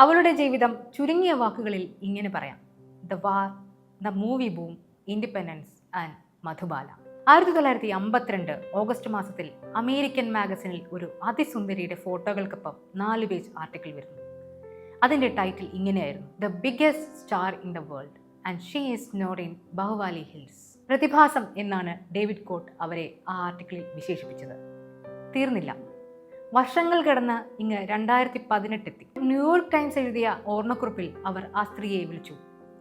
അവളുടെ ജീവിതം ചുരുങ്ങിയ വാക്കുകളിൽ ഇങ്ങനെ പറയാം. The war the movie boom independence and Madhubala ആയിരത്തി തൊള്ളായിരത്തി അമ്പത്തിരണ്ട് ഓഗസ്റ്റ് മാസത്തിൽ അമേരിക്കൻ മാഗസിനിൽ ഒരു അതിസുന്ദരിയുടെ ഫോട്ടോകൾക്കൊപ്പം നാല് പേജ് ആർട്ടിക്കിൾ വരുന്നു. അതിന്റെ ടൈറ്റിൽ ഇങ്ങനെയായിരുന്നു. The biggest star in the world and she is not in Beverly Hills പ്രതിഭാസം എന്നാണ് ഡേവിഡ് കോട്ട് അവരെ ആ ആർട്ടിക്കിളിൽ വിശേഷിപ്പിച്ചത്. തീർന്നില്ല. വർഷങ്ങൾ കടന്ന് ഇങ്ങ് രണ്ടായിരത്തി പതിനെട്ടെത്തി ന്യൂയോർക്ക് ടൈംസ് എഴുതിയ ഓർമ്മക്കുറിപ്പിൽ അവർ ആ സ്ത്രീയെ വിളിച്ചു.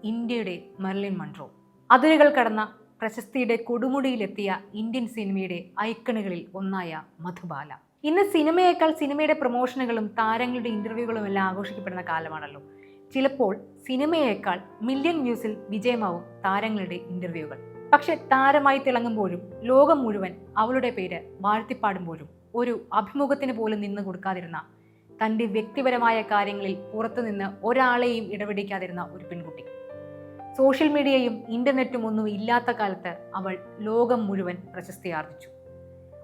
ഇന്ത്യയുടെ മെർലിൻ മൺട്രോ അതിരുകൾ കടന്ന പ്രശസ്തിയുടെ കൊടുമുടിയിലെത്തിയ ഇന്ത്യൻ സിനിമയുടെ ഐക്കണുകളിൽ ഒന്നായ മധുബാല. ഇന്ന് സിനിമയേക്കാൾ സിനിമയുടെ പ്രൊമോഷനുകളും താരങ്ങളുടെ ഇന്റർവ്യൂകളും എല്ലാം ആഘോഷിക്കപ്പെടുന്ന കാലമാണല്ലോ. ചിലപ്പോൾ സിനിമയേക്കാൾ മില്യൺ വ്യൂസിൽ വിജയമാവും താരങ്ങളുടെ ഇന്റർവ്യൂകൾ. പക്ഷെ താരമായി തിളങ്ങുമ്പോഴും ലോകം മുഴുവൻ അവളുടെ പേര് വാഴ്ത്തിപ്പാടുമ്പോഴും ഒരു അഭിമുഖത്തിന് പോലും നിന്ന് കൊടുക്കാതിരുന്ന തന്റെ വ്യക്തിപരമായ കാര്യങ്ങളിൽ പുറത്തുനിന്ന് ഒരാളെയും ഇടപെടിക്കാതിരുന്ന ഒരു പെൺകുട്ടി. സോഷ്യൽ മീഡിയയും ഇന്റർനെറ്റും ഒന്നും ഇല്ലാത്ത കാലത്ത് അവൾ ലോകം മുഴുവൻ പ്രശസ്തി ആർജിച്ചു.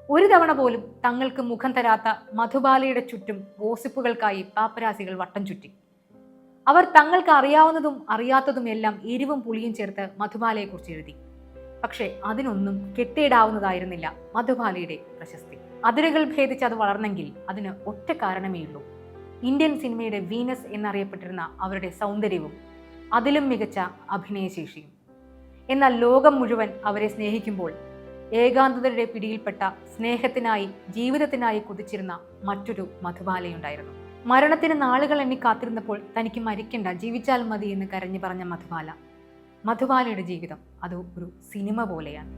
ഒരു തവണ പോലും തങ്ങൾക്ക് മുഖം തരാത്ത മധുബാലയുടെ ചുറ്റും ഗോസിപ്പുകൾക്കായി പാപ്പരാസികൾ വട്ടം ചുറ്റി. അവർ തങ്ങൾക്ക് അറിയാവുന്നതും അറിയാത്തതും എല്ലാം എരിവും പുളിയും ചേർത്ത് മധുബാലയെക്കുറിച്ച് എഴുതി. പക്ഷേ അതിനൊന്നും കെട്ടിയിടാവുന്നതായിരുന്നില്ല മധുബാലയുടെ പ്രശസ്തി. അതിരുകൾ ഭേദിച്ച് അത് വളർന്നെങ്കിൽ അതിന് ഒറ്റ കാരണമേ ഉള്ളൂ. ഇന്ത്യൻ സിനിമയുടെ വീനസ് എന്നറിയപ്പെട്ടിരുന്ന അവരുടെ സൗന്ദര്യവും അതിലും മികച്ച അഭിനയശേഷിയും. എന്നാൽ ലോകം മുഴുവൻ അവരെ സ്നേഹിക്കുമ്പോൾ ഏകാന്തതയുടെ പിടിയിൽപ്പെട്ട സ്നേഹത്തിനായി ജീവിതത്തിനായി കുതിച്ചിരുന്ന മറ്റൊരു മധുബാലയുണ്ടായിരുന്നു. മരണത്തിന് നാളുകൾ എണ്ണി കാത്തിരുന്നപ്പോൾ തനിക്ക് മരിക്കണ്ട ജീവിച്ചാൽ മതി എന്ന് കരഞ്ഞു പറഞ്ഞ മധുബാല. മധുബാലയുടെ ജീവിതം അത് ഒരു സിനിമ പോലെയാണ്.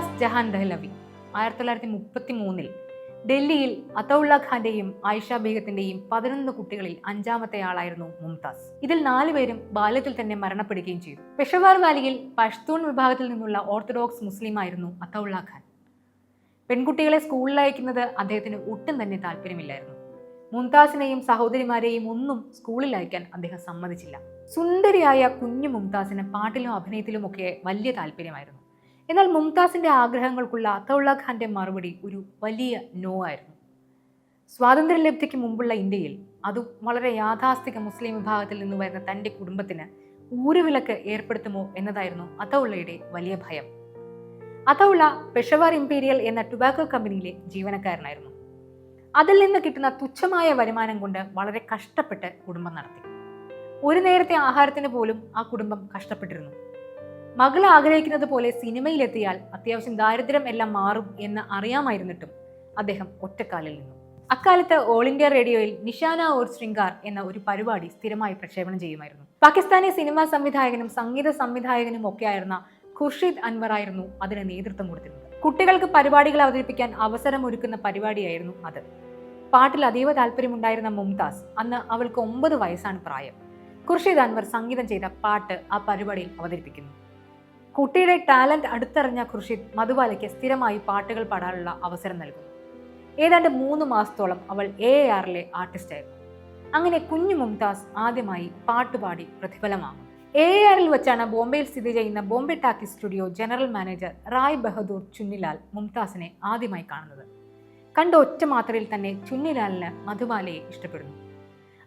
മുംതാസ് ജഹാൻ ദഹ്ലവി ആയിരത്തി തൊള്ളായിരത്തി മുപ്പത്തി മൂന്നിൽ ഡൽഹിയിൽ അതൗള്ള ഖാന്റെയും ആയിഷ ബീഗത്തിന്റെയും പതിനൊന്ന് കുട്ടികളിൽ അഞ്ചാമത്തെ ആളായിരുന്നു മുംതാസ്. ഇതിൽ നാലുപേരും ബാല്യത്തിൽ തന്നെ മരണപ്പെടുകയും ചെയ്തു. പെഷവാർ വാലിയിൽ പഷ്തൂൺ വിഭാഗത്തിൽ നിന്നുള്ള ഓർത്തഡോക്സ് മുസ്ലിം ആയിരുന്നു അതൗള്ള ഖാൻ. പെൺകുട്ടികളെ സ്കൂളിൽ അയക്കുന്നത് അദ്ദേഹത്തിന് ഒട്ടും തന്നെ താല്പര്യമില്ലായിരുന്നു. മുംതാസിനെയും സഹോദരിമാരെയും ഒന്നും സ്കൂളിൽ അയക്കാൻ അദ്ദേഹം സമ്മതിച്ചില്ല. സുന്ദരിയായ കുഞ്ഞു മുംതാസിന് പാട്ടിലും അഭിനയത്തിലും ഒക്കെ വലിയ താല്പര്യമായിരുന്നു. എന്നാൽ മുംതാസിന്റെ ആഗ്രഹങ്ങൾക്കുള്ള അത്തൗള്ള ഖാന്റെ മറുപടി ഒരു വലിയ നോ ആയിരുന്നു. സ്വാതന്ത്ര്യലബ്ധിക്ക് മുമ്പുള്ള ഇന്ത്യയിൽ അതും വളരെ യാഥാസ്ഥിക മുസ്ലിം വിഭാഗത്തിൽ നിന്ന് വരുന്ന തന്റെ കുടുംബത്തിന് ഊരുവിലക്ക് ഏർപ്പെടുത്തുമോ എന്നതായിരുന്നു അതൗള്ളയുടെ വലിയ ഭയം. അതൗള്ള പെഷവാർ ഇംപീരിയൽ എന്ന ടുബാക്കോ കമ്പനിയിലെ ജീവനക്കാരനായിരുന്നു. അതിൽ നിന്ന് കിട്ടുന്ന തുച്ഛമായ വരുമാനം കൊണ്ട് വളരെ കഷ്ടപ്പെട്ട് കുടുംബം നടത്തി. ഒരു നേരത്തെ ആഹാരത്തിന് പോലും ആ കുടുംബം കഷ്ടപ്പെട്ടിരുന്നു. മകൾ ആഗ്രഹിക്കുന്നത് പോലെ സിനിമയിലെത്തിയാൽ അത്യാവശ്യം ദാരിദ്ര്യം എല്ലാം മാറും എന്ന് അറിയാമായിരുന്നിട്ടും അദ്ദേഹം ഒറ്റക്കാലിൽ നിന്നു. അക്കാലത്ത് ഓൾ ഇന്ത്യ റേഡിയോയിൽ നിഷാന ഓർ ശൃംഗാർ എന്ന ഒരു പരിപാടി സ്ഥിരമായി പ്രക്ഷേപണം ചെയ്യുമായിരുന്നു. പാകിസ്ഥാനി സിനിമാ സംവിധായകനും സംഗീത സംവിധായകനും ഒക്കെയായിരുന്ന ഖുർഷിദ് അൻവർ ആയിരുന്നു അതിന് നേതൃത്വം കൊടുത്തിരുന്നത്. കുട്ടികൾക്ക് പരിപാടികൾ അവതരിപ്പിക്കാൻ അവസരം ഒരുക്കുന്ന പരിപാടിയായിരുന്നു അത്. പാട്ടിൽ അതീവ താല്പര്യമുണ്ടായിരുന്ന മുംതാസ് അന്ന് അവൾക്ക് ഒമ്പത് വയസ്സാണ് പ്രായം. ഖുർഷിദ് അൻവർ സംഗീതം ചെയ്ത പാട്ട് ആ പരിപാടിയിൽ അവതരിപ്പിക്കുന്നു. കുട്ടിയുടെ ടാലന്റ് അടുത്തറിഞ്ഞ ഖുർഷിദ് മധുബാലയ്ക്ക് സ്ഥിരമായി പാട്ടുകൾ പാടാനുള്ള അവസരം നൽകുന്നു. ഏതാണ്ട് മൂന്ന് മാസത്തോളം അവൾ എ ആറിലെ ആർട്ടിസ്റ്റ് ആയിരുന്നു. അങ്ങനെ കുഞ്ഞു മുംതാസ് ആദ്യമായി പാട്ടുപാടി പ്രതിഫലമാകും എ ആറിൽ വെച്ചാണ് ബോംബെയിൽ സ്ഥിതി ചെയ്യുന്ന Bombay talkie studio general manager Rai Bahadur Chunnilal മുംതാസിനെ ആദ്യമായി കാണുന്നത്. കണ്ട ഒറ്റ മാത്രയിൽ തന്നെ ചുന്നിലാലിന് മധുബാലയെ ഇഷ്ടപ്പെടുന്നു.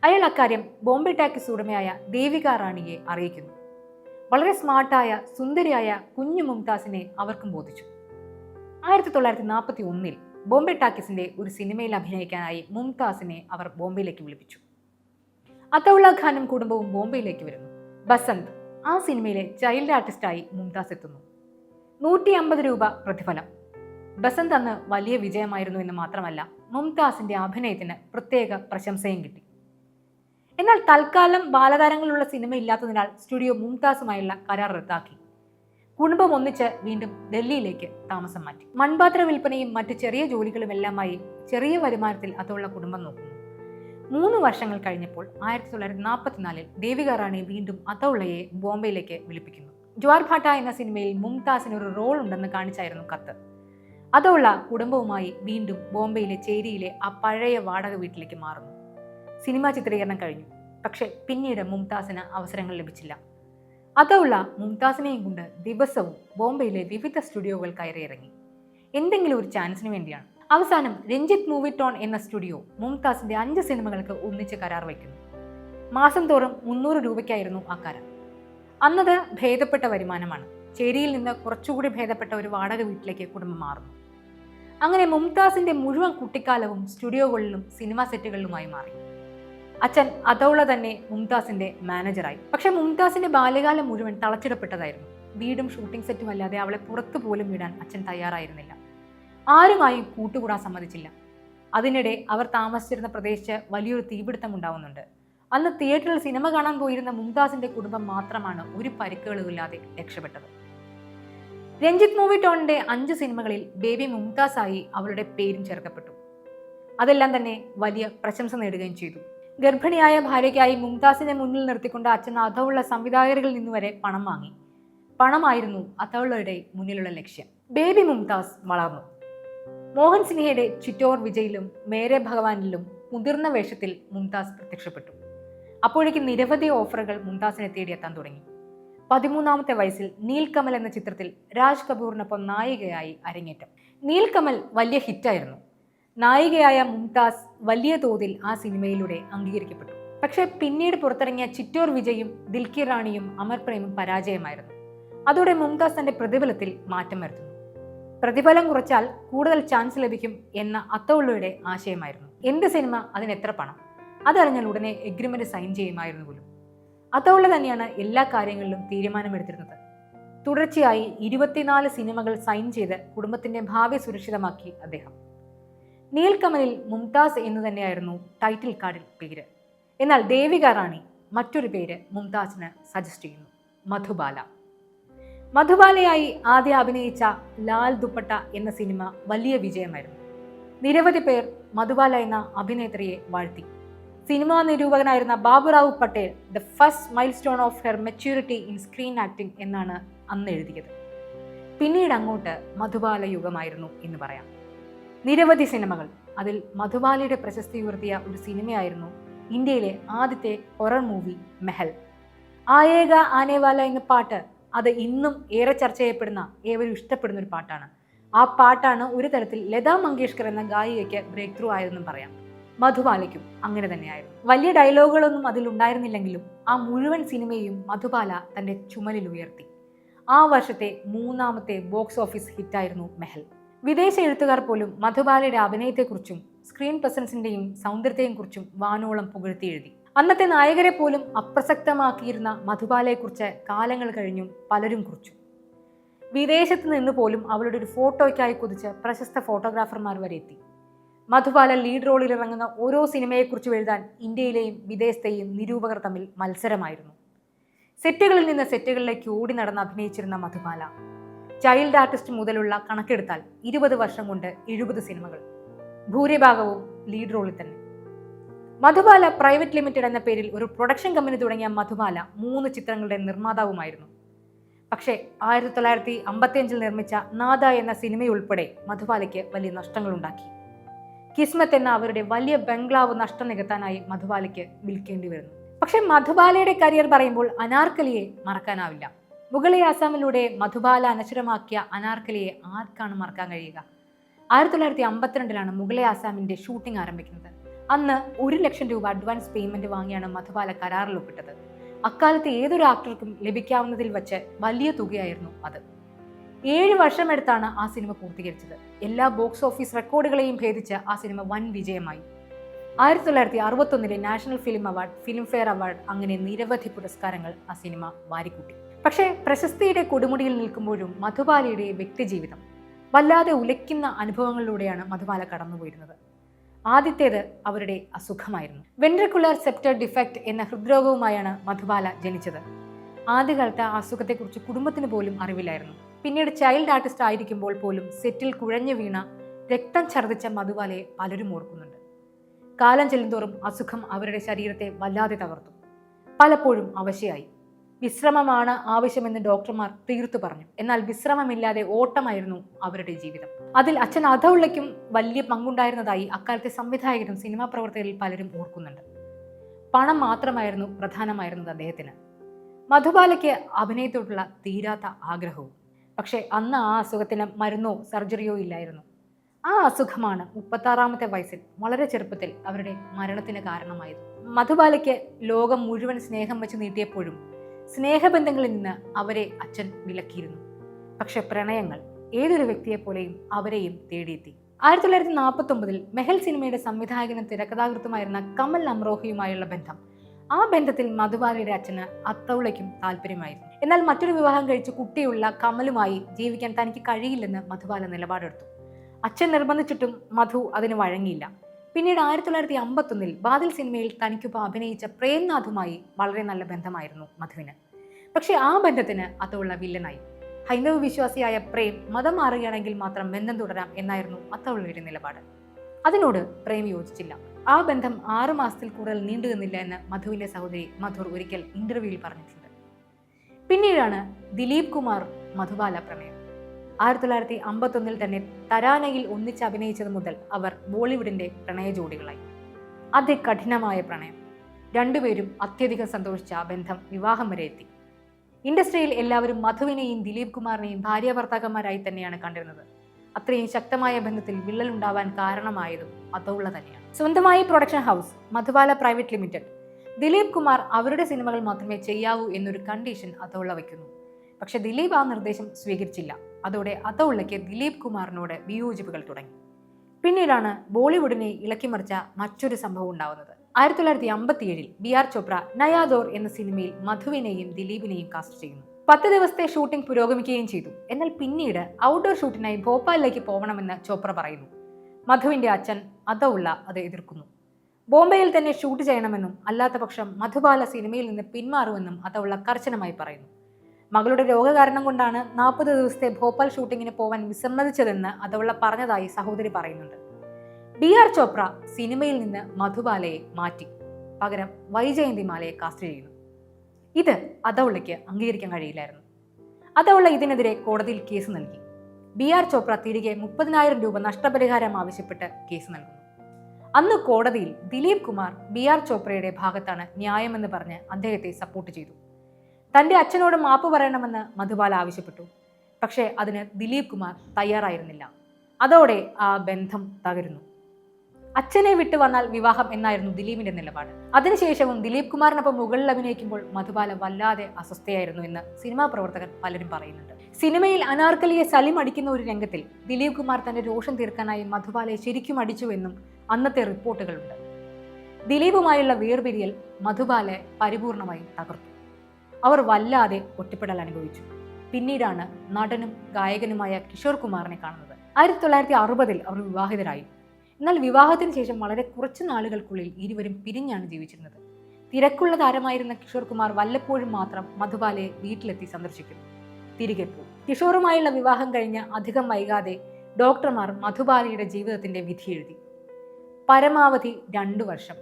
അയാൾ അക്കാര്യം ബോംബെ ടാക്കിസ് ഉടമയായ ദേവിക റാണിയെ അറിയിക്കുന്നു. വളരെ സ്മാർട്ടായ സുന്ദരിയായ കുഞ്ഞു മുംതാസിനെ അവർക്കും ബോധിച്ചു. ആയിരത്തി തൊള്ളായിരത്തി നാൽപ്പത്തി ഒന്നിൽ ബോംബെ ടാക്കിസിന്റെ ഒരു സിനിമയിൽ അഭിനയിക്കാനായി മുംതാസിനെ അവർ ബോംബെയിലേക്ക് വിളിപ്പിച്ചു. അത്തൗള്ള ഖാനും കുടുംബവും ബോംബെയിലേക്ക് വരുന്നു. ബസന്ത് ആ സിനിമയിലെ ചൈൽഡ് ആർട്ടിസ്റ്റായി മുംതാസ് എത്തുന്നു. നൂറ്റി അമ്പത് രൂപ പ്രതിഫലം. ബസന്ത് അന്ന് വലിയ വിജയമായിരുന്നു എന്ന് മാത്രമല്ല മുംതാസിന്റെ അഭിനയത്തിന് പ്രത്യേക പ്രശംസയും കിട്ടി. എന്നാൽ തൽക്കാലം ബാലതാരങ്ങളുള്ള സിനിമ ഇല്ലാത്തതിനാൽ സ്റ്റുഡിയോ മുംതാസുമായുള്ള കരാർ റദ്ദാക്കി. കുടുംബം ഒന്നിച്ച് വീണ്ടും ഡൽഹിയിലേക്ക് താമസം മാറ്റി. മൺപാത്ര വിൽപ്പനയും മറ്റു ചെറിയ ജോലികളും എല്ലാമായി ചെറിയ വരുമാനത്തിൽ അതുള്ള കുടുംബം നോക്കുന്നു. മൂന്ന് വർഷങ്ങൾ കഴിഞ്ഞപ്പോൾ ആയിരത്തി തൊള്ളായിരത്തി നാൽപ്പത്തിനാലിൽ ദേവിക റാണി വീണ്ടും അതൗള്ളയെ ബോംബെയിലേക്ക് വിളിപ്പിക്കുന്നു. ജ്വാർ ഭാട്ട എന്ന സിനിമയിൽ മുംതാസിന് ഒരു റോൾ ഉണ്ടെന്ന് കാണിച്ചായിരുന്നു കത്ത്. അതോള കുടുംബവുമായി വീണ്ടും ബോംബെയിലെ ചേരിയിലെ ആ പഴയ വാടക വീട്ടിലേക്ക് മാറുന്നു. സിനിമാ ചിത്രീകരണം കഴിഞ്ഞു. പക്ഷെ പിന്നീട് മുംതാസിന് അവസരങ്ങൾ ലഭിച്ചില്ല. അതുള്ള മുംതാസിനെയും കൊണ്ട് ദിവസവും ബോംബെയിലെ വിവിധ സ്റ്റുഡിയോകൾ കയറിയിറങ്ങി. എന്തെങ്കിലും ഒരു ചാൻസിന് വേണ്ടിയാണ്. അവസാനം രഞ്ജിത്ത് മൂവി ടോൺ എന്ന സ്റ്റുഡിയോ മുംതാസിന്റെ അഞ്ച് സിനിമകൾക്ക് ഒന്നിച്ച് കരാർ വയ്ക്കുന്നു. മാസം തോറും മുന്നൂറ് രൂപയ്ക്കായിരുന്നു ആ കരാർ. അന്നത് ഭേദപ്പെട്ട വരുമാനമാണ്. ചേരിയിൽ നിന്ന് കുറച്ചുകൂടി ഭേദപ്പെട്ട ഒരു വാടക വീട്ടിലേക്ക് കുടുംബം മാറുന്നു. അങ്ങനെ മുംതാസിന്റെ മുഴുവൻ കുട്ടിക്കാലവും സ്റ്റുഡിയോകളിലും സിനിമാ സെറ്റുകളിലുമായി മാറി. അച്ഛൻ അതൗള തന്നെ മുംതാസിന്റെ മാനേജറായി. പക്ഷെ മുംതാസിന്റെ ബാല്യകാലം മുഴുവൻ തളച്ചിടപ്പെട്ടതായിരുന്നു. വീടും ഷൂട്ടിംഗ് സെറ്റും അല്ലാതെ അവളെ പുറത്തു പോലും വിടാൻ അച്ഛൻ തയ്യാറായിരുന്നില്ല. ആരുമായും കൂട്ടുകൂടാൻ സമ്മതിച്ചില്ല. അതിനിടെ അവർ താമസിച്ചിരുന്ന പ്രദേശത്ത് വലിയൊരു തീപിടുത്തം ഉണ്ടാവുന്നുണ്ട്. അന്ന് തിയേറ്ററിൽ സിനിമ കാണാൻ പോയിരുന്ന മുംതാസിന്റെ കുടുംബം മാത്രമാണ് ഒരു പരിക്കുകളുമില്ലാതെ രക്ഷപ്പെട്ടത്. രഞ്ജിത്ത് മൂവി ടോണിന്റെ അഞ്ച് സിനിമകളിൽ ബേബി മുംതാസായി അവളുടെ പേരും ചേർക്കപ്പെട്ടു. അതെല്ലാം തന്നെ വലിയ പ്രശംസ നേടുകയും ചെയ്തു. ഗർഭിണിയായ ഭാര്യയ്ക്കായി മുംതാസിനെ മുന്നിൽ നിർത്തിക്കൊണ്ട് അച്ഛൻ അഥവുള്ള സംവിധായകരിൽ നിന്ന് വരെ പണം വാങ്ങി. പണമായിരുന്നു അഥവുള്ളയുടെ മുന്നിലുള്ള ലക്ഷ്യം. ബേബി മുംതാസ് വളർന്നു. മോഹൻ സിൻഹയുടെ ചിറ്റോർ വിജയിലും മേരെ ഭഗവാനിലും മുതിർന്ന വേഷത്തിൽ മുംതാസ് പ്രത്യക്ഷപ്പെട്ടു. അപ്പോഴേക്ക് നിരവധി ഓഫറുകൾ മുംതാസിനെ തേടിയെത്താൻ തുടങ്ങി. പതിമൂന്നാമത്തെ വയസ്സിൽ നീൽകമൽ എന്ന ചിത്രത്തിൽ രാജ് കപൂറിനൊപ്പം നായികയായി അരങ്ങേറ്റം. നീൽകമൽ വലിയ ഹിറ്റായിരുന്നു. നായികയായ മുംതാസ് വലിയ തോതിൽ ആ സിനിമയിലൂടെ അംഗീകരിക്കപ്പെട്ടു. പക്ഷേ പിന്നീട് പുറത്തിറങ്ങിയ ചിറ്റോർ വിജയും ദിൽക്കി റാണിയും അമർ പ്രേമും പരാജയമായിരുന്നു. അതോടെ മുംതാസ് തന്റെ പ്രതിഫലത്തിൽ മാറ്റം വരുത്തുന്നു. പ്രതിഫലം കുറച്ചാൽ കൂടുതൽ ചാൻസ് ലഭിക്കും എന്ന അത്തവുള്ളയുടെ ആശയമായിരുന്നു. എന്ത് സിനിമ അതിന് എത്ര പണം? അതറിഞ്ഞാൽ ഉടനെ എഗ്രിമെന്റ് സൈൻ ചെയ്യുമായിരുന്നു പോലും. അത്തവുള്ള തന്നെയാണ് എല്ലാ കാര്യങ്ങളിലും തീരുമാനമെടുത്തിരുന്നത്. തുടർച്ചയായി ഇരുപത്തിനാല് സിനിമകൾ സൈൻ ചെയ്ത് കുടുംബത്തിന്റെ ഭാവി സുരക്ഷിതമാക്കി അദ്ദേഹം. നീൽ കമലിൽ മുംതാസ് എന്ന് തന്നെയായിരുന്നു ടൈറ്റിൽ കാർഡിൽ പേര്. എന്നാൽ ദേവിക റാണി മറ്റൊരു പേര് മുംതാസിന് സജസ്റ്റ് ചെയ്യുന്നു. മധുബാല. മധുബാലയായി ആദ്യം അഭിനയിച്ച ലാൽ ദുപ്പട്ട എന്ന സിനിമ വലിയ വിജയമായിരുന്നു. നിരവധി പേർ മധുബാല എന്ന അഭിനേത്രിയെ വാഴ്ത്തി. Cinema നിരൂപകനായിരുന്ന Baburao Patel the first milestone of her maturity in screen acting എന്നാണ് അന്ന് എഴുതിയത്. പിന്നീട് അങ്ങോട്ട് മധുബാല യുഗമായിരുന്നു എന്ന് പറയാം. നിരവധി സിനിമകൾ. അതിൽ മധുബാലയുടെ പ്രശസ്തി ഉയർത്തിയ ഒരു സിനിമയായിരുന്നു ഇന്ത്യയിലെ ആദ്യത്തെ ഹൊറർ മൂവി മെഹൽ. ആയേക ആനേവാല എന്ന പാട്ട് അത് ഇന്നും ഏറെ ചർച്ച ചെയ്യപ്പെടുന്ന ഏവരും ഇഷ്ടപ്പെടുന്ന ഒരു പാട്ടാണ്. ആ പാട്ടാണ് ഒരു തരത്തിൽ ലതാ മങ്കേഷ്കർ എന്ന ഗായികയ്ക്ക് ബ്രേക്ക് ത്രൂ ആയതെന്നും പറയാം. മധുബാലയ്ക്കും അങ്ങനെ തന്നെയായിരുന്നു. വലിയ ഡയലോഗുകളൊന്നും അതിൽ ഉണ്ടായിരുന്നില്ലെങ്കിലും ആ മുഴുവൻ സിനിമയും മധുബാല തന്റെ ചുമലിൽ ഉയർത്തി. ആ വർഷത്തെ മൂന്നാമത്തെ ബോക്സ് ഓഫീസ് ഹിറ്റായിരുന്നു മെഹൽ. വിദേശ എഴുത്തുകാർ പോലും മധുബാലയുടെ അഭിനയത്തെക്കുറിച്ചും സ്ക്രീൻ പ്രസൻസിന്റെയും സൗന്ദര്യത്തെയും കുറിച്ചും വാനോളം പുകഴ്ത്തി എഴുതി അന്നത്തെ നായകരെ പോലും അപ്രസക്തമാക്കിയിരുന്ന മധുബാലയെക്കുറിച്ച് കാലങ്ങൾ കഴിഞ്ഞും പലരും കുറിച്ചു. വിദേശത്ത് നിന്ന് പോലും അവളുടെ ഒരു ഫോട്ടോയ്ക്കായി കുതിച്ച് പ്രശസ്ത ഫോട്ടോഗ്രാഫർമാർ വരെ എത്തി. മധുബാല ലീഡ് റോളിൽ ഇറങ്ങുന്ന ഓരോ സിനിമയെക്കുറിച്ച് എഴുതാൻ ഇന്ത്യയിലെയും വിദേശത്തെയും നിരൂപകർ തമ്മിൽ മത്സരമായിരുന്നു. സെറ്റുകളിൽ നിന്ന് സെറ്റുകളിലേക്ക് ഓടി നടന്ന് അഭിനയിച്ചിരുന്ന മധുബാല ചൈൽഡ് ആർട്ടിസ്റ്റ് മുതലുള്ള കണക്കെടുത്താൽ ഇരുപത് വർഷം കൊണ്ട് എഴുപത് സിനിമകൾ. ഭൂരിഭാഗവും ലീഡ് റോളിൽ തന്നെ. മധുബാല പ്രൈവറ്റ് ലിമിറ്റഡ് എന്ന പേരിൽ ഒരു പ്രൊഡക്ഷൻ കമ്പനി തുടങ്ങിയ മധുബാല മൂന്ന് ചിത്രങ്ങളുടെ നിർമ്മാതാവുമായിരുന്നു. പക്ഷേ ആയിരത്തി തൊള്ളായിരത്തി അമ്പത്തിയഞ്ചിൽ നിർമ്മിച്ച നാദ എന്ന സിനിമയുൾപ്പെടെ മധുബാലയ്ക്ക് വലിയ നഷ്ടങ്ങളുണ്ടാക്കി. കിസ്മത്ത് എന്ന അവരുടെ വലിയ ബംഗ്ലാവ് നഷ്ടം നികത്താനായി മധുബാലയ്ക്ക് വിൽക്കേണ്ടി വരുന്നു. പക്ഷേ മധുബാലയുടെ കരിയർ പറയുമ്പോൾ അനാർക്കലിയെ മറക്കാനാവില്ല. മുഗളി ആസാമിലൂടെ മധുബാല അനശ്വരമാക്കിയ അനാർക്കലിയെ ആർക്കാണ് മറക്കാൻ കഴിയുക? ആയിരത്തി തൊള്ളായിരത്തി അമ്പത്തിരണ്ടിലാണ് മുഗളി ആസാമിന്റെ ഷൂട്ടിംഗ് ആരംഭിക്കുന്നത്. അന്ന് ഒരു ലക്ഷം രൂപ അഡ്വാൻസ് പേയ്മെന്റ് വാങ്ങിയാണ് മധുബാല കരാറിൽ ഒപ്പിട്ടത്. അക്കാലത്ത് ഏതൊരു ആക്ടർക്കും ലഭിക്കാവുന്നതിൽ വച്ച് വലിയ തുകയായിരുന്നു അത്. ഏഴ് വർഷമെടുത്താണ് ആ സിനിമ പൂർത്തീകരിച്ചത്. എല്ലാ ബോക്സ് ഓഫീസ് റെക്കോർഡുകളെയും ഭേദിച്ച് ആ സിനിമ വൻ വിജയമായി. ആയിരത്തി തൊള്ളായിരത്തി അറുപത്തൊന്നിലെ national film award Filmfare award അങ്ങനെ നിരവധി പുരസ്കാരങ്ങൾ ആ സിനിമ വാരിക്കൂട്ടി. പക്ഷേ പ്രശസ്തിയുടെ കൊടുമുടിയിൽ നിൽക്കുമ്പോഴും മധുബാലയുടെ വ്യക്തിജീവിതം വല്ലാതെ ഉലയ്ക്കുന്ന അനുഭവങ്ങളിലൂടെയാണ് മധുബാല കടന്നുപോയിരുന്നത്. ആദ്യത്തേത് അവരുടെ അസുഖമായിരുന്നു. വെൻട്രിക്കുലർ സെപ്റ്റർ ഡിഫക്റ്റ് എന്ന ഹൃദ്രോഗവുമായാണ് മധുബാല ജനിച്ചത്. ആദ്യകാലത്ത് ആ അസുഖത്തെക്കുറിച്ച് കുടുംബത്തിന് പോലും അറിവില്ലായിരുന്നു. പിന്നീട് ചൈൽഡ് ആർട്ടിസ്റ്റ് ആയിരിക്കുമ്പോൾ പോലും സെറ്റിൽ കുഴഞ്ഞു വീണ രക്തം ഛർദ്ദിച്ച മധുബാലയെ പലരും ഓർക്കുന്നുണ്ട്. കാലം ചെല്ലുന്തോറും അസുഖം അവരുടെ ശരീരത്തെ വല്ലാതെ തകർത്തു. പലപ്പോഴും അവശയായി. വിശ്രമമാണ് ആവശ്യമെന്ന് ഡോക്ടർമാർ തീർത്തു പറഞ്ഞു. എന്നാൽ വിശ്രമമില്ലാതെ ഓട്ടമായിരുന്നു അവരുടെ ജീവിതം. അതിൽ അച്ഛൻ അധവുള്ളയ്ക്കും വലിയ പങ്കുണ്ടായിരുന്നതായി അക്കാലത്തെ സംവിധായകരും സിനിമാ പ്രവർത്തകരിൽ പലരും ഓർക്കുന്നുണ്ട്. പണം മാത്രമായിരുന്നു പ്രധാനമായിരുന്നത് അദ്ദേഹത്തിന്. മധുബാലയ്ക്ക് അഭിനയത്തോടുള്ള തീരാത്ത ആഗ്രഹവും. പക്ഷേ അന്ന് ആ അസുഖത്തിന് മരുന്നോ സർജറിയോ ഇല്ലായിരുന്നു. ആ അസുഖമാണ് മുപ്പത്താറാമത്തെ വയസ്സിൽ വളരെ ചെറുപ്പത്തിൽ അവരുടെ മരണത്തിന് കാരണമായത്. മധുബാലയ്ക്ക് ലോകം മുഴുവൻ സ്നേഹം വെച്ച് നീട്ടിയപ്പോഴും സ്നേഹബന്ധങ്ങളിൽ നിന്ന് അവരെ അച്ഛൻ വിലക്കിയിരുന്നു. പക്ഷെ പ്രണയങ്ങൾ ഏതൊരു വ്യക്തിയെപ്പോലെയും അവരെയും തേടിയെത്തി. ആയിരത്തി തൊള്ളായിരത്തി നാൽപ്പത്തി ഒമ്പതിൽ മെഹൽ സിനിമയുടെ സംവിധായകനും തിരക്കഥാകൃത്തുമായിരുന്ന കമൽ അമ്രോഹിയുമായുള്ള ബന്ധം. ആ ബന്ധത്തിൽ മധുബാലയുടെ അച്ഛന് അത്തൗളയ്ക്കും താല്പര്യമായിരുന്നു. എന്നാൽ മറ്റൊരു വിവാഹം കഴിച്ച് കുട്ടിയുള്ള കമലുമായി ജീവിക്കാൻ തനിക്ക് കഴിയില്ലെന്ന് മധുബാല നിലപാടെടുത്തു. അച്ഛൻ നിർബന്ധിച്ചിട്ടും മധു അതിന് വഴങ്ങിയില്ല. പിന്നീട് ആയിരത്തി തൊള്ളായിരത്തി അമ്പത്തൊന്നിൽ ബാദൽ സിനിമയിൽ തനിക്കൊപ്പം അഭിനയിച്ച പ്രേംനാഥുമായി വളരെ നല്ല ബന്ധമായിരുന്നു മധുവിന്. പക്ഷേ ആ ബന്ധത്തിന് അത്തവുള്ള വില്ലനായി. ഹൈന്ദവ വിശ്വാസിയായ പ്രേം മതം മാറുകയാണെങ്കിൽ മാത്രം ബന്ധം തുടരാം എന്നായിരുന്നു അത്തവുള്ളയുടെ നിലപാട്. അതിനോട് പ്രേം യോജിച്ചില്ല. ആ ബന്ധം ആറു മാസത്തിൽ കൂടുതൽ നീണ്ടു നിന്നില്ല എന്ന് മധുവിന്റെ സഹോദരി മധുർ ഒരിക്കൽ ഇന്റർവ്യൂവിൽ പറഞ്ഞിട്ടുണ്ട്. പിന്നീടാണ് ദിലീപ് കുമാർ മധുബാല പ്രണയം ആയിരത്തി തൊള്ളായിരത്തി അമ്പത്തൊന്നിൽ തന്നെ തരാനയിൽ ഒന്നിച്ച് അഭിനയിച്ചത് മുതൽ അവർ ബോളിവുഡിന്റെ പ്രണയ ജോഡികളായി. അതികഠിനമായ പ്രണയം. രണ്ടുപേരും അത്യധികം സന്തോഷിച്ച ബന്ധം വിവാഹം വരെ എത്തി. ഇൻഡസ്ട്രിയിൽ എല്ലാവരും മധുവിനെയും ദിലീപ് കുമാറിനെയും ഭാര്യ ഭർത്താക്കന്മാരായി തന്നെയാണ് കണ്ടിരുന്നത്. അത്രയും ശക്തമായ ബന്ധത്തിൽ വിള്ളൽ ഉണ്ടാവാൻ കാരണമായതും അതുള്ള തന്നെയാണ്. സ്വന്തമായി production house Madhubala private limited. Dilip Kumar അവരുടെ സിനിമകൾ മാത്രമേ ചെയ്യാവൂ എന്നൊരു കണ്ടീഷൻ അതോള വയ്ക്കുന്നു. പക്ഷെ ദിലീപ് ആ നിർദ്ദേശം സ്വീകരിച്ചില്ല. അതോടെ അതൗള്ളയ്ക്ക് ദിലീപ് കുമാറിനോട് വിയോജിപ്പുകൾ തുടങ്ങി. പിന്നീടാണ് ബോളിവുഡിനെ ഇളക്കിമറിച്ച മറ്റൊരു സംഭവം ഉണ്ടാവുന്നത്. ആയിരത്തി തൊള്ളായിരത്തി അമ്പത്തിയേഴിൽ ബി ആർ ചോപ്ര നയാദോർ എന്ന സിനിമയിൽ മധുവിനെയും ദിലീപിനെയും കാസ്റ്റ് ചെയ്യുന്നു. പത്ത് ദിവസത്തെ ഷൂട്ടിംഗ് പുരോഗമിക്കുകയും ചെയ്തു. എന്നാൽ പിന്നീട് ഔട്ട്ഡോർ ഷൂട്ടിനായി ഭോപ്പാലിലേക്ക് പോകണമെന്ന് ചോപ്ര പറയുന്നു. മധുവിന്റെ അച്ഛൻ അതൗള്ള അത് എതിർക്കുന്നു. ബോംബെയിൽ തന്നെ ഷൂട്ട് ചെയ്യണമെന്നും അല്ലാത്തപക്ഷം മധുബാല സിനിമയിൽ നിന്ന് പിന്മാറുമെന്നും അതൗള്ള കർശനമായി പറയുന്നു. മകളുടെ രോഗകാരണം കൊണ്ടാണ് നാൽപ്പത് ദിവസത്തെ ഭോപ്പാൽ ഷൂട്ടിങ്ങിന് പോവാൻ വിസമ്മതിച്ചതെന്ന് അതവള പറഞ്ഞതായി സഹോദരി പറയുന്നുണ്ട്. ബി ആർ ചോപ്ര സിനിമയിൽ നിന്ന് മധുബാലയെ മാറ്റി. പകരം വൈജയന്തിമാലയെ കാസ്റ്റ് ചെയ്യുന്നു. ഇത് അതവളയ്ക്ക് അംഗീകരിക്കാൻ കഴിയില്ലായിരുന്നു. അതവള ഇതിനെതിരെ കോടതിയിൽ കേസ് നൽകി. ബി ആർ ചോപ്ര തിരികെ മുപ്പതിനായിരം രൂപ നഷ്ടപരിഹാരം ആവശ്യപ്പെട്ട് കേസ് നൽകുന്നു. അന്ന് കോടതിയിൽ ദിലീപ് കുമാർ ബി ആർ ചോപ്രയുടെ ഭാഗത്താണ് ന്യായമെന്ന് പറഞ്ഞ് അദ്ദേഹത്തെ സപ്പോർട്ട് ചെയ്തു. തന്റെ അച്ഛനോട് മാപ്പ് പറയണമെന്ന് മധുബാല ആവശ്യപ്പെട്ടു. പക്ഷേ അതിന് ദിലീപ് കുമാർ തയ്യാറായിരുന്നില്ല. അതോടെ ആ ബന്ധം തകരുന്നു. അച്ഛനെ വിട്ടു വന്നാൽ വിവാഹം എന്നായിരുന്നു ദിലീപിന്റെ നിലപാട്. അതിനുശേഷവും ദിലീപ് കുമാറിനൊപ്പം മുകളിൽ അഭിനയിക്കുമ്പോൾ മധുബാല വല്ലാതെ അസ്വസ്ഥയായിരുന്നു എന്ന് സിനിമാ പ്രവർത്തകർ പലരും പറയുന്നുണ്ട്. സിനിമയിൽ അനാർക്കലിയെ സലിം അടിക്കുന്ന ഒരു രംഗത്തിൽ ദിലീപ് കുമാർ തന്റെ രോഷം തീർക്കാനായി മധുബാലയെ ശരിക്കും അടിച്ചു എന്നും അന്നത്തെ റിപ്പോർട്ടുകളുണ്ട്. ദിലീപുമായുള്ള വേർപിരിയൽ മധുബാലയെ പരിപൂർണമായി തകർത്തു. അവർ വല്ലാതെ ഒറ്റപ്പെടൽ അനുഭവിച്ചു. പിന്നീടാണ് നടനും ഗായകനുമായ കിഷോർ കുമാറിനെ കാണുന്നത്. ആയിരത്തി തൊള്ളായിരത്തി അറുപതിൽ അവർ വിവാഹിതരായി. എന്നാൽ വിവാഹത്തിന് ശേഷം വളരെ കുറച്ച് നാളുകൾക്കുള്ളിൽ ഇരുവരും പിരിഞ്ഞാണ് ജീവിച്ചിരുന്നത്. തിരക്കുള്ള താരമായിരുന്ന കിഷോർ കുമാർ വല്ലപ്പോഴും മാത്രം മധുബാലയെ വീട്ടിലെത്തി സന്ദർശിക്കും. തിരികെ പോകും. കിഷോറുമായുള്ള വിവാഹം കഴിഞ്ഞ് അധികം വൈകാതെ ഡോക്ടർമാർ മധുബാലയുടെ ജീവിതത്തിന്റെ വിധി എഴുതി. പരമാവധി രണ്ടു വർഷം.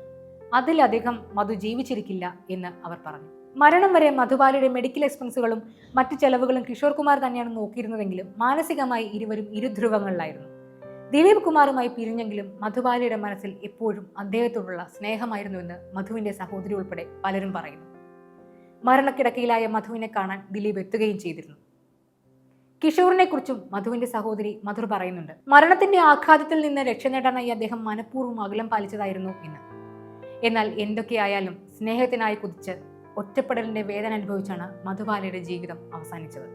അതിലധികം മധു ജീവിച്ചിരിക്കില്ല എന്ന് അവർ പറഞ്ഞു. മരണം വരെ മധുബാലയുടെ മെഡിക്കൽ എക്സ്പെൻസുകളും മറ്റു ചെലവുകളും കിഷോർ കുമാർ തന്നെയാണ് നോക്കിയിരുന്നതെങ്കിലും മാനസികമായി ഇരുവരും ഇരുധ്രുവങ്ങളിലായിരുന്നു. ദിലീപ് കുമാറുമായി പിരിഞ്ഞെങ്കിലും മധുബാലയുടെ മനസ്സിൽ എപ്പോഴും അദ്ദേഹത്തോടുള്ള സ്നേഹമായിരുന്നുവെന്ന് മധുവിന്റെ സഹോദരി ഉൾപ്പെടെ പലരും പറയുന്നു. മരണക്കിടക്കയിലായ മധുവിനെ കാണാൻ ദിലീപ് എത്തുകയും ചെയ്തിരുന്നു. കിഷോറിനെ കുറിച്ചും മധുവിന്റെ സഹോദരി മധുർ പറയുന്നുണ്ട് മരണത്തിന്റെ ആഘാതത്തിൽ നിന്ന് രക്ഷ നേടാനായി അദ്ദേഹം മനഃപൂർവം അകലം പാലിച്ചതായിരുന്നു എന്ന്. എന്നാൽ എന്തൊക്കെയായാലും സ്നേഹത്തിനായി കുതിച്ച് ഒറ്റപ്പെടലിന്റെ വേദന അനുഭവിച്ചാണ് മധുബാലയുടെ ജീവിതം അവസാനിച്ചത്.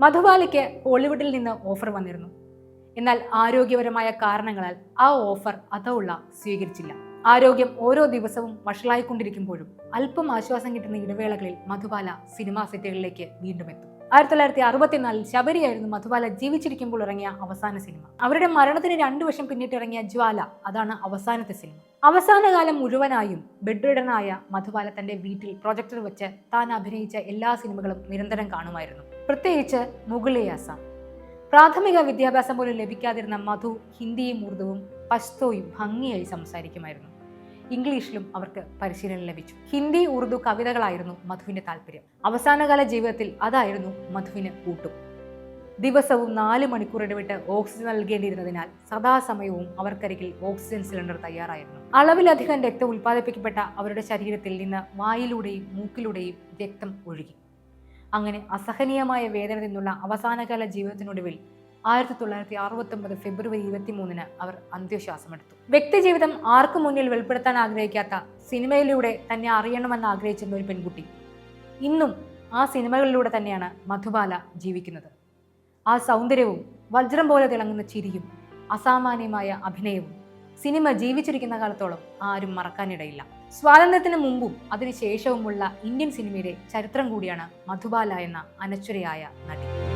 മധുബാലയ്ക്ക് ഹോളിവുഡിൽ നിന്ന് ഓഫർ വന്നിരുന്നു. എന്നാൽ ആരോഗ്യപരമായ കാരണങ്ങളാൽ ആ ഓഫർ അതോള്ള സ്വീകരിച്ചില്ല. ആരോഗ്യം ഓരോ ദിവസവും വഷളായിക്കൊണ്ടിരിക്കുമ്പോഴും അല്പം ആശ്വാസം കിട്ടുന്ന ഇടവേളകളിൽ മധുബാല സിനിമാ സെറ്റുകളിലേക്ക് വീണ്ടും എത്തും. ആയിരത്തി തൊള്ളായിരത്തി അറുപത്തിനാലിൽ ശബരിയായിരുന്നു മധുബാല ജീവിച്ചിരിക്കുമ്പോൾ ഇറങ്ങിയ അവസാന സിനിമ. അവരുടെ മരണത്തിന് രണ്ടു വർഷം പിന്നിട്ട് ഇറങ്ങിയ ജ്വാല അതാണ് അവസാനത്തെ സിനിമ. അവസാന കാലം മുഴുവനായും ബെഡ്രിഡനായ മധുബാല തന്റെ വീട്ടിൽ പ്രൊജക്ടർ വെച്ച് താൻ അഭിനയിച്ച എല്ലാ സിനിമകളും നിരന്തരം കാണുമായിരുന്നു. പ്രത്യേകിച്ച് മുഗളെ ആസാം. പ്രാഥമിക വിദ്യാഭ്യാസം പോലും ലഭിക്കാതിരുന്ന മധു ഹിന്ദിയും ഉർദുവും പശ്തോയും ഭംഗിയായി സംസാരിക്കുമായിരുന്നു. ഇംഗ്ലീഷിലും അവർക്ക് പരിശീലനം ലഭിച്ചു. ഹിന്ദി ഉറുദു കവിതകളായിരുന്നു മധുവിന്റെ താല്പര്യം. അവസാനകാല ജീവിതത്തിൽ അതായിരുന്നു മധുവിന് കൂട്ടും. ദിവസവും നാല് മണിക്കൂർ ഇടവിട്ട് ഓക്സിജൻ നൽകേണ്ടിയിരുന്നതിനാൽ സദാസമയവും അവർക്കരികിൽ ഓക്സിജൻ സിലിണ്ടർ തയ്യാറായിരുന്നു. അളവിലധികം രക്തം ഉൽപ്പാദിപ്പിക്കപ്പെട്ട അവരുടെ ശരീരത്തിൽ നിന്ന് വായിലൂടെയും മൂക്കിലൂടെയും രക്തം ഒഴുകി. അങ്ങനെ അസഹനീയമായ വേദന നിന്നുള്ള അവസാനകാല ജീവിതത്തിനൊടുവിൽ ആയിരത്തി തൊള്ളായിരത്തി അറുപത്തി ഒമ്പത് ഫെബ്രുവരി ഇരുപത്തി മൂന്നിന് അവർ അന്ത്യശ്വാസമെടുത്തു. വ്യക്തിജീവിതം ആർക്കു മുന്നിൽ വെളിപ്പെടുത്താൻ ആഗ്രഹിക്കാത്ത സിനിമയിലൂടെ തന്നെ അറിയണമെന്ന് ആഗ്രഹിച്ചിരുന്ന ഒരു പെൺകുട്ടി ഇന്നും ആ സിനിമകളിലൂടെ തന്നെയാണ് മധുബാല ജീവിക്കുന്നത്. ആ സൗന്ദര്യവും വജ്രം പോലെ തിളങ്ങുന്ന ചിരിയും അസാമാന്യമായ അഭിനയവും സിനിമ ജീവിച്ചിരിക്കുന്ന കാലത്തോളം ആരും മറക്കാനിടയില്ല. സ്വാതന്ത്ര്യത്തിന് മുമ്പും അതിനുശേഷവുമുള്ള ഇന്ത്യൻ സിനിമയുടെ ചരിത്രം കൂടിയാണ് മധുബാല എന്ന അനശ്വരയായ നടി.